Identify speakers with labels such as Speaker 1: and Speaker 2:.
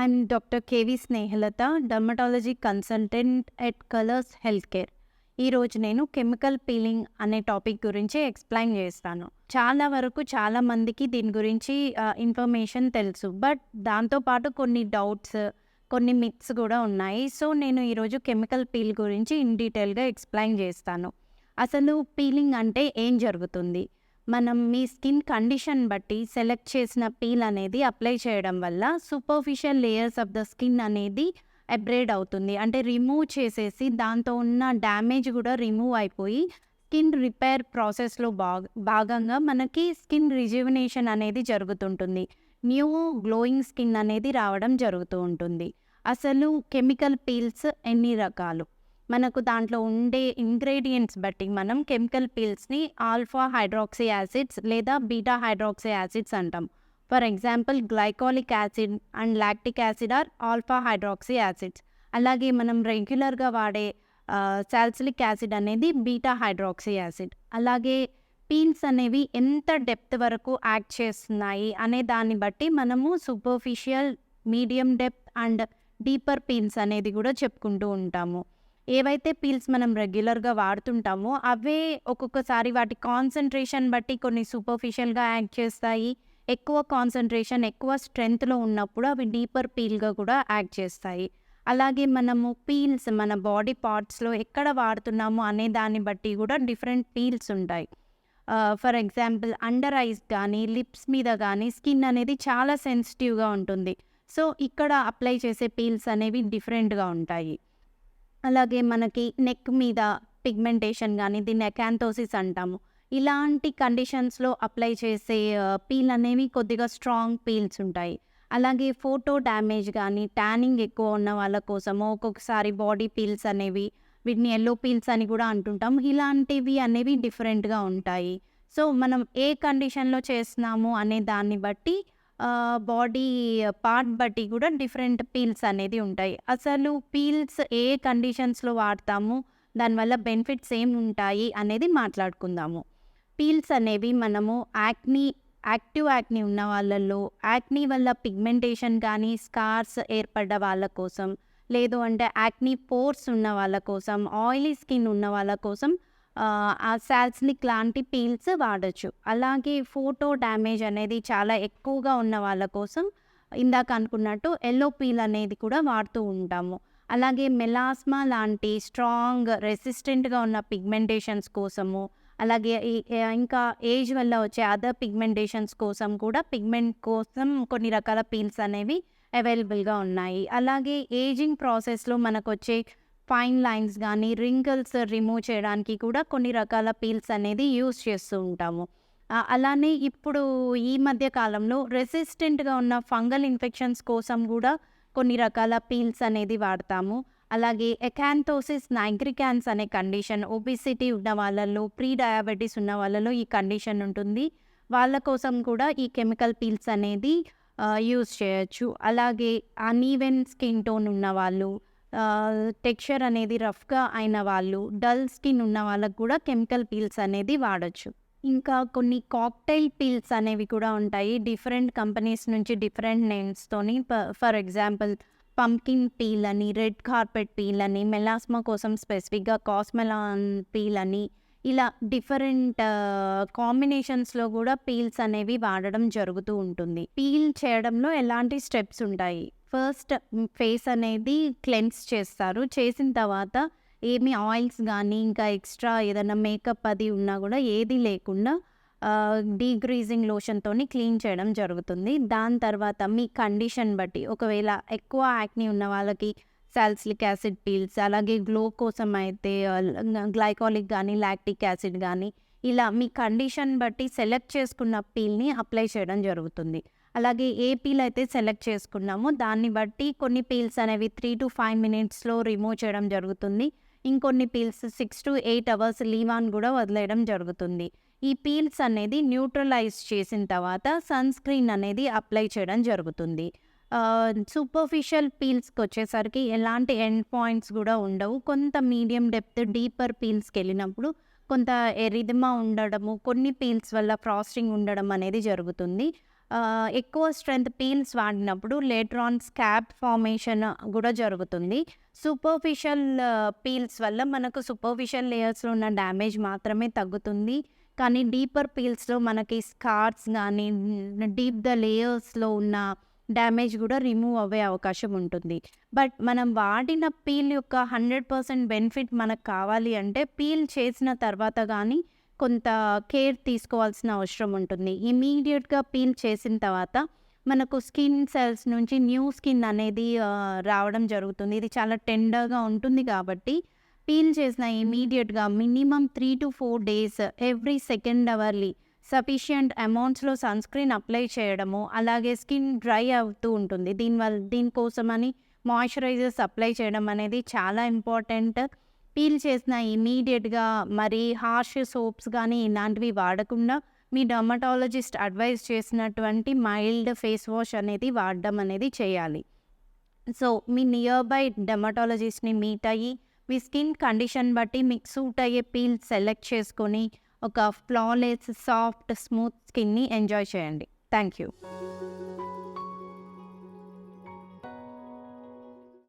Speaker 1: I'm doctor K V Snehalatha dermatology consultant at Kolors health care ఈరోజు నేను chemical peeling అనే topic గురించి explain చేస్తాను. చాలా వరకు చాలా మందికి దీని గురించి ఇన్ఫర్మేషన్ తెలుసు. బట్ దాంతోపాటు కొన్ని డౌట్స్ కొన్ని మిత్స్ కూడా ఉన్నాయి. సో నేను ఈరోజు కెమికల్ పీల్ గురించి ఇన్ డీటెయిల్గా ఎక్స్ప్లెయిన్ చేస్తాను. అసలు పీలింగ్ అంటే ఏం జరుగుతుంది? మనం మీ స్కిన్ కండిషన్ బట్టి సెలెక్ట్ చేసిన పీల్ అనేది అప్లై చేయడం వల్ల superficial layers of the skin అనేది అబ్రేడ్ అవుతుంది. అంటే రిమూవ్ చేసేసి దాంతో ఉన్న డ్యామేజ్ కూడా రిమూవ్ అయిపోయి స్కిన్ రిపేర్ ప్రాసెస్లో భాగ భాగంగా మనకి స్కిన్ రిజ్యువినేషన్ అనేది జరుగుతుంటుంది. న్యూ గ్లోయింగ్ స్కిన్ అనేది రావడం జరుగుతూ ఉంటుంది. అసలు కెమికల్ పీల్స్ ఎన్ని రకాలు? మనకు దాంట్లో ఉండే ఇంగ్రీడియంట్స్ బట్టి మనం కెమికల్ పీల్స్ని ఆల్ఫా హైడ్రాక్సీ యాసిడ్స్ లేదా బీటా హైడ్రాక్సీ యాసిడ్స్ అంటాం. For example glycolic acid and lactic acid are alpha hydroxy acids. అలాగే మనం రెగ్యులర్గా వాడే సాల్సిలిక్ యాసిడ్ అనేది బీటా హైడ్రాక్సీ యాసిడ్. అలాగే పీన్స్ అనేవి ఎంత డెప్త్ వరకు యాక్ట్ చేస్తున్నాయి అనే దాన్ని బట్టి మనము superficial medium depth and deeper peels అనేది కూడా చెప్పుకుంటూ ఉంటాము. ఏవైతే పీల్స్ మనం రెగ్యులర్గా వాడుతుంటామో అవే ఒక్కొక్కసారి వాటి కాన్సన్ట్రేషన్ బట్టి కొన్ని సూపర్ఫిషియల్గా యాక్ట్ చేస్తాయి. ఎక్కువ కాన్సన్ట్రేషన్ ఎక్కువ స్ట్రెంగ్త్లో ఉన్నప్పుడు అవి డీపర్ పీల్గా కూడా యాక్ట్ చేస్తాయి. అలాగే మనము పీల్స్ మన బాడీ పార్ట్స్లో ఎక్కడ వాడుతున్నాము అనే దాన్ని బట్టి కూడా డిఫరెంట్ పీల్స్ ఉంటాయి. ఫర్ ఎగ్జాంపుల్ అండర్ ఐస్ కానీ లిప్స్ మీద కానీ స్కిన్ అనేది చాలా సెన్సిటివ్గా ఉంటుంది. సో ఇక్కడ అప్లై చేసే పీల్స్ అనేవి డిఫరెంట్గా ఉంటాయి. అలాగే మనకి నెక్ మీద పిగ్మెంటేషన్ కానీ దీన్ని ఎకాంతోసిస్ అంటాము. ఇలాంటి కండిషన్స్లో అప్లై చేసే పీల్ అనేవి కొద్దిగా స్ట్రాంగ్ పీల్స్ ఉంటాయి. అలాగే ఫోటో డ్యామేజ్ కానీ ట్యానింగ్ ఎక్కువ ఉన్న వాళ్ళ కోసము ఒక్కొక్కసారి బాడీ పీల్స్ అనేవి వీటిని ఎల్లో పీల్స్ అని కూడా అంటుంటాం. ఇలాంటివి అనేవి డిఫరెంట్గా ఉంటాయి. సో మనం ఏ కండిషన్లో చేస్తున్నాము అనే దాన్ని బట్టి బాడీ పార్ట్ బట్టి కూడా డిఫరెంట్ పీల్స్ అనేది ఉంటాయి. అసలు పీల్స్ ఏ కండిషన్స్లో వాడతాము? దానివల్ల బెనిఫిట్స్ ఏం ఉంటాయి? అనేది మాట్లాడుకుందాము. పీల్స్ అనేవి మనము యాక్ని యాక్టివ్ యాక్ని ఉన్న వాళ్ళల్లో యాక్ని వల్ల పిగ్మెంటేషన్ కానీ స్కార్స్ ఏర్పడ్డ వాళ్ళ కోసం లేదు అంటే యాక్నీ పోర్స్ ఉన్న వాళ్ళ కోసం ఆయిలీ స్కిన్ ఉన్న వాళ్ళ కోసం సాల్స్లిక్ లాంటి పీల్స్ వాడచ్చు. అలాగే ఫోటో డ్యామేజ్ అనేది చాలా ఎక్కువగా ఉన్న వాళ్ళ కోసం ఇందాక అనుకున్నట్టు ఎల్లో పీల్ అనేది కూడా వాడుతూ ఉంటాము. అలాగే మెలాస్మా లాంటి స్ట్రాంగ్ రెసిస్టెంట్గా ఉన్న పిగ్మెంటేషన్స్ కోసము అలాగే ఇంకా ఏజ్ వల్ల వచ్చే అదర్ పిగ్మెంటేషన్స్ కోసం కూడా పిగ్మెంట్ కోసం కొన్ని రకాల పీల్స్ అనేవి అవైలబుల్గా ఉన్నాయి. అలాగే ఏజింగ్ ప్రాసెస్లో మనకు వచ్చే ఫైన్ లైన్స్ కానీ రింకిల్స్ రిమూవ్ చేయడానికి కూడా కొన్ని రకాల పీల్స్ అనేది యూస్ చేస్తూ ఉంటాము. అలానే ఇప్పుడు ఈ మధ్య కాలంలో రెసిస్టెంట్గా ఉన్న ఫంగల్ ఇన్ఫెక్షన్స్ కోసం కూడా కొన్ని రకాల పీల్స్ అనేది వాడతాము. అలాగే ఎకాంతోసిస్ నైగ్రికాన్స్ అనే కండిషన్ ఒబిసిటీ ఉన్న వాళ్ళలో ప్రీ డయాబెటీస్ ఉన్న వాళ్ళలో ఈ కండిషన్ ఉంటుంది. వాళ్ళ కోసం కూడా ఈ కెమికల్ పీల్స్ అనేది యూస్ చేయొచ్చు. అలాగే అనీవెన్ స్కిన్ టోన్ ఉన్న వాళ్ళు టెక్స్చర్ అనేది రఫ్గా అయిన వాళ్ళు డల్ స్కిన్ ఉన్న వాళ్ళకు కూడా కెమికల్ పీల్స్ అనేది వాడచ్చు. ఇంకా కొన్ని కాక్టైల్ పీల్స్ అనేవి కూడా ఉంటాయి. డిఫరెంట్ కంపెనీస్ నుంచి డిఫరెంట్ నేమ్స్తోని ఫర్ ఎగ్జాంపుల్ పంకిన్ పీల్ అని రెడ్ కార్పెట్ పీల్ అని మెలాస్మా కోసం స్పెసిఫిక్గా కాస్మెలాన్ పీల్ అని ఇలా డిఫరెంట్ కాంబినేషన్స్లో కూడా పీల్స్ అనేవి వాడడం జరుగుతూ ఉంటుంది. పీల్ చేయడంలో ఎలాంటి స్టెప్స్ ఉంటాయి? ఫస్ట్ ఫేస్ అనేది క్లెన్స్ చేస్తారు. చేసిన తర్వాత ఏమి ఆయిల్స్ కానీ ఇంకా ఎక్స్ట్రా ఏదైనా మేకప్ అది ఉన్నా కూడా ఏది లేకుండా డీగ్రీజింగ్ లోషన్తో క్లీన్ చేయడం జరుగుతుంది. దాని తర్వాత మీ కండిషన్ బట్టి ఒకవేళ ఎక్కువ యాక్ని ఉన్న వాళ్ళకి సాల్సిలిక్ యాసిడ్ పీల్స్ అలాగే గ్లో కోసం అయితే గ్లైకాలిక్ కానీ లాక్టిక్ యాసిడ్ కానీ ఇలా మీ కండిషన్ బట్టి సెలెక్ట్ చేసుకున్న పీల్ని అప్లై చేయడం జరుగుతుంది. అలాగే ఏ పీల్ అయితే సెలెక్ట్ చేసుకున్నామో. దాన్ని బట్టి కొన్ని పీల్స్ అనేవి త్రీ టు ఫైవ్ మినిట్స్లో రిమూవ్ చేయడం జరుగుతుంది. ఇంకొన్ని peels six to eight hours leave on కూడా వదిలేయడం జరుగుతుంది. ఈ పీల్స్ అనేది న్యూట్రలైజ్ చేసిన తర్వాత సన్ స్క్రీన్ అనేది అప్లై చేయడం జరుగుతుంది. సూపర్ఫిషియల్ పీల్స్కి వచ్చేసరికి ఎలాంటి ఎండ్ పాయింట్స్ కూడా ఉండవు. కొంత మీడియం డెప్త్ డీపర్ పీల్స్కి వెళ్ళినప్పుడు కొంత ఎరిదిమా ఉండడము కొన్ని పీల్స్ వల్ల ఫ్రాస్టింగ్ ఉండడం అనేది జరుగుతుంది. ఎక్కువ స్ట్రెంత్ పీల్స్ వాడినప్పుడు లేటర్ ఆన్ ఫార్మేషన్ కూడా జరుగుతుంది. సూపర్ఫిషియల్ పీల్స్ వల్ల మనకు సూపర్ఫిషియల్ లేయర్స్‌లో ఉన్న డ్యామేజ్ మాత్రమే తగ్గుతుంది. కానీ డీపర్ పీల్స్‌లో మనకి స్కార్స్ కానీ డీప్ ద లేయర్స్‌లో ఉన్న డ్యామేజ్ కూడా రిమూవ్ అవ్వే అవకాశం ఉంటుంది. బట్ మనం వాడిన పీల్ యొక్క 100% బెనిఫిట్ మనకు కావాలి అంటే పీల్ చేసిన తర్వాత కానీ కొంత కేర్ తీసుకోవాల్సిన అవసరం ఉంటుంది. ఇమీడియట్గా పీల్ చేసిన తర్వాత మనకు స్కిన్ సెల్స్ నుంచి న్యూ స్కిన్ అనేది రావడం జరుగుతుంది. ఇది చాలా టెండర్‌గా ఉంటుంది కాబట్టి పీల్ చేసిన ఇమ్మీడియేట్‌గా minimum 3-4 days every second hourly sufficient అమౌంట్స్‌లో sunscreen apply చేయడము, అలాగే స్కిన్ డ్రై అవుతూ ఉంటుంది. దీనివల్ల దీనికోసమని మాయిశ్చరైజర్స్ అప్లై చేయడం అనేది చాలా ఇంపార్టెంట్. పీల్ చేసిన ఇమీడియట్గా మరి హార్ష్ సోప్స్ కానీ ఇలాంటివి వాడకుండా మీ డర్మటాలజిస్ట్ అడ్వైజ్ చేసినటువంటి మైల్డ్ ఫేస్ వాష్ అనేది వాడడం అనేది చేయాలి. సో, మీ నియర్ బై డెర్మటాలజిస్ట్‌ని మీట్ అయ్యి మీ స్కిన్ కండిషన్ బట్టి మీకు సూట్ అయ్యే పీల్ సెలెక్ట్ చేసుకొని ఒక ఫ్లాలెస్, సాఫ్ట్, స్మూత్ స్కిన్‌ని ఎంజాయ్ చేయండి. Thank you.